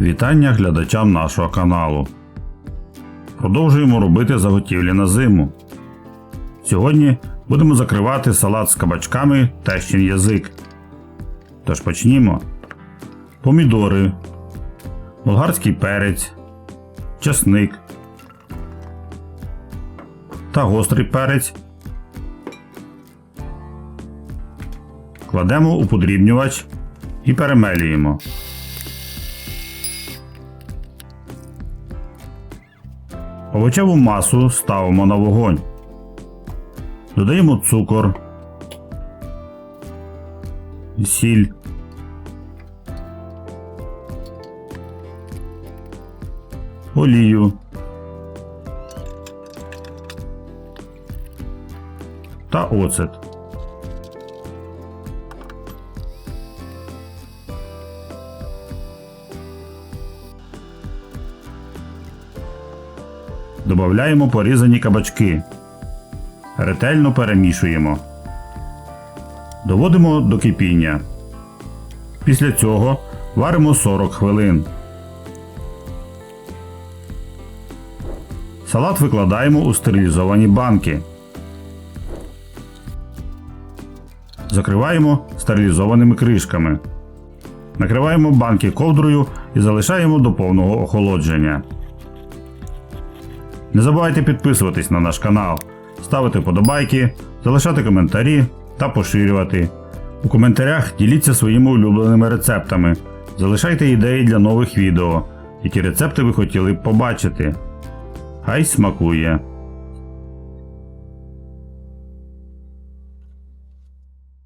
Вітання глядачам нашого каналу. Продовжуємо робити заготівлі на зиму. Сьогодні будемо закривати салат з кабачками тещин язик. Тож почнімо. Помідори, болгарський перець, часник та гострий перець. Кладемо у подрібнювач і перемелюємо. Овочеву масу ставимо на вогонь. Додаємо цукор, сіль, олію та оцет. Добавляємо порізані кабачки. Ретельно перемішуємо. Доводимо до кипіння. Після цього варимо 40 хвилин. Салат викладаємо у стерилізовані банки. Закриваємо стерилізованими кришками. Накриваємо банки ковдрою і залишаємо до повного охолодження. Не забувайте підписуватись на наш канал, ставити вподобайки, залишати коментарі та поширювати. У коментарях діліться своїми улюбленими рецептами. Залишайте ідеї для нових відео, які рецепти ви хотіли б побачити. Хай смакує!